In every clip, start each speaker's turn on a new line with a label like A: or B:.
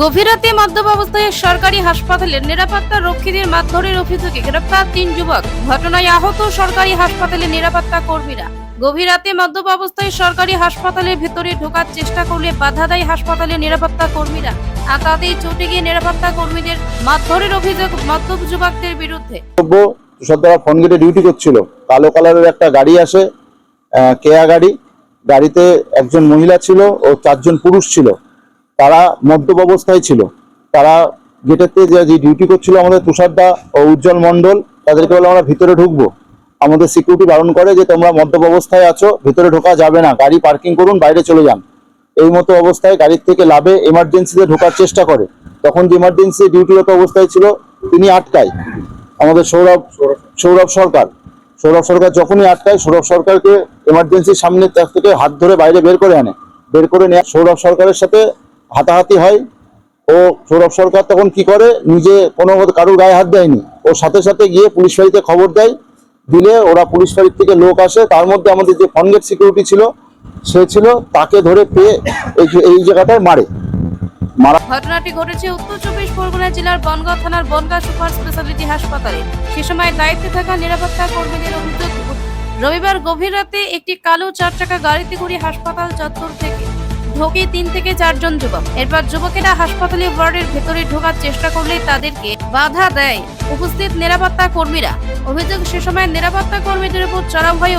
A: গভীর রাতে মদ্যপ অবস্থায় সরকারি হাসপাতালের নিরাপত্তা রক্ষীদের মারধরের অভিযোগে গ্রেপ্তার তিন যুবক। ঘটনায় আহত সরকারি হাসপাতালের নিরাপত্তা কর্মীরা। গভীর রাতে মদ্যপ অবস্থায় সরকারি হাসপাতালের ভেতরে ঢোকার চেষ্টা করলে বাধা দেয় হাসপাতালের নিরাপত্তা কর্মীরা। আর তাতেই চটে গিয়ে নিরাপত্তা কর্মীদের মারধরের অভিযোগ মদ্যপ যুবকদের বিরুদ্ধে।
B: তুষারদারা ফোন গেটে ডিউটি করছিল, কালো কালারের একটা গাড়ি আসে কেয়া গাড়ি। গাড়িতে একজন মহিলা ছিল ও চারজন পুরুষ ছিল। তারা মদ্যপ অবস্থায় ছিল। তারা গেটেতে যে যে ডিউটি করছিল আমাদের তুষারদা ও উজ্জ্বল মণ্ডল, তাদেরকে বলে আমরা ভিতরে ঢুকবো। আমাদের সিকিউরিটি বারণ করে যে তোমরা মদ্যপ অবস্থায় আছো, ভিতরে ঢোকা যাবে না। গাড়ি পার্কিং করুন, বাইরে চলে যান। এই মতো অবস্থায় গাড়ির থেকে লাভে এমার্জেন্সিতে ঢোকার চেষ্টা করে। তখন যে ইমার্জেন্সি ডিউটিরত অবস্থায় ছিল, তিনি আটকায়। আমাদের সৌরভ সৌরভ সরকার। সৌরভ সরকার যখনই আটকায়, সৌরভ সরকারকে এমার্জেন্সির সামনে থেকে হাত ধরে বাইরে বের করে আনে। বের করে নেয় সৌরভ সরকারের সাথে হাতাহাতি হয়, ও সৌরভ সরকার তখন কি করে? নিজে কোনো কারোর গায়ে হাত দেয়নি। ও সাথে সাথে গিয়ে পুলিশ বাড়িতে খবর দেয়, দিলে ওরা পুলিশ বাড়ির থেকে লোক আসে। তার মধ্যে আমাদের যে ফনগেট সিকিউরিটি ছিল, সে ছিল, তাকে ধরে পেয়ে এই জায়গাটায় মারা।
A: ঘটনাটি ঘটেছে উত্তর চব্বিশ পরগনা জেলার বনগাঁ থানার বনগাঁ সুপার স্পেশালিটি হাসপাতালে। সে সময় দায়িত্বে থাকা নিরাপত্তা কর্মীদের অভিযোগ, রবিবার গভীর রাতে একটি কালো চার চাকা গাড়িতে করে হাসপাতাল চত্বর থেকে ঢোকে তিন থেকে চারজন যুবক। এরপর যুবকেরা হাসপাতালে ওয়ার্ডের ভেতরে ঢোকার চেষ্টা করলে তাদেরকে বাধা দেয়। উপস্থিত নিরাপত্তা কর্মীরা। অভিযোগ সে সময় নিরাপত্তা কর্মীদের উপর চড়াও হয়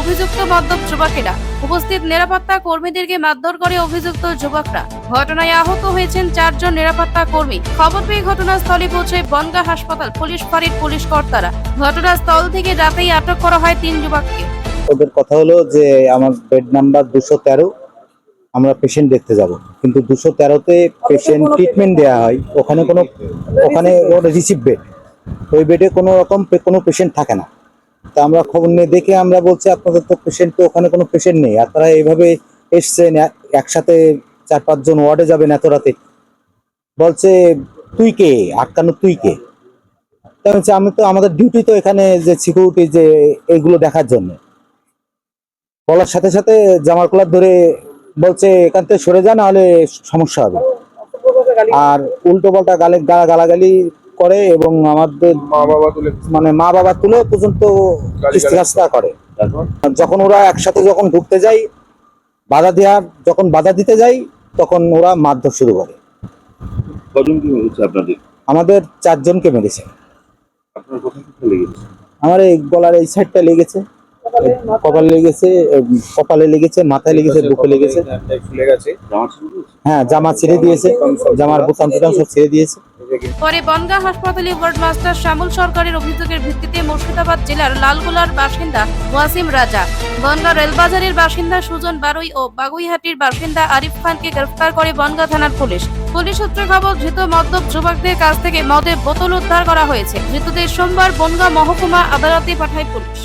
A: অভিযুক্ত মদ্যপ যুবকেরা। উপস্থিত নিরাপত্তা কর্মীদেরকে মারধর করে অভিযুক্ত যুবকরা। ঘটনায় আহত হয়েছেন চারজন নিরাপত্তা কর্মী। খবর পেয়ে ঘটনাস্থলে পৌঁছে বনগাঁ হাসপাতাল পুলিশ ফাঁড়ির পুলিশ কর্তারা ঘটনাস্থল থেকে রাতেই আটক করা হয় তিন যুবককে।
C: ওদের কথা হলো যে আমার বেড নাম্বার দুশো তেরো আমরা পেশেন্ট দেখতে যাব। কিন্তু দুশো তেরোতে পেশেন্ট ট্রিটমেন্ট দেওয়া হয় ওখানে কোনো ওখানে ওর রিসিভ বেড ওই বেডে কোনো রকম কোনো পেশেন্ট থাকে না। তা আমরা খবর নিয়ে দেখে আমরা বলছি আপনাদের তো পেশেন্ট তো ওখানে কোনো পেশেন্ট নেই। আপনারা এইভাবে এসছেন একসাথে চার পাঁচজন ওয়ার্ডে যাবেন এত রাতে। বলছে তুই কে? আটকানো তুই কে? তা বলছি, আমি তো আমাদের ডিউটি তো এখানে যে সিকিউরিটি যে এইগুলো দেখার জন্য। বলার সাথে সাথে জামার কলার ধরে বলছে এখান থেকে সরে যা নাহলে সমস্যা হবে। আর উল্টো পাল্টা গালে গালা গালাগালি করে এবং আমাদের মা বাবা মানে মা বাবা তুলে পর্যন্ত করে। যখন ওরা একসাথে যখন ঢুকতে যাই বাধা দেওয়ার যখন বাধা দিতে যাই তখন ওরা মারধর শুরু করে। আমাদের চারজনকে মেরেছে। আমার এই গলার এই সাইডটা লেগেছে। কপালে লেগেছে কপালে লেগেছে মাথায় লেগেছে বুকে লেগেছে।
D: ছিল
C: হ্যাঁ জামা ছেড়ে দিয়েছে? জামার বোতাম টোতাম সব ছেড়ে দিয়েছে।
A: পরে বনগাঁ হাসপাতালে ওয়ার্ড মাস্টার শ্যামল সরকারের অভিযোগের ভিত্তিতে মুর্শিদাবাদ জেলার লালগোলার বাসিন্দা ওয়াসিম রাজা বনগাঁ রেলবাজারের বাসিন্দা সুজন বারুই ও বাগুইহাটির বাসিন্দা আরিফ খানকে গ্রেফতার করে বনগাঁ থানার পুলিশ। পুলিশ সূত্রে খবর ধৃত মদ্যপ যুবকদের কাছ থেকে মদের বোতল উদ্ধার করা হয়েছে। ধৃতদের সোমবার বনগাঁ মহকুমা আদালতে পাঠায় পুলিশ।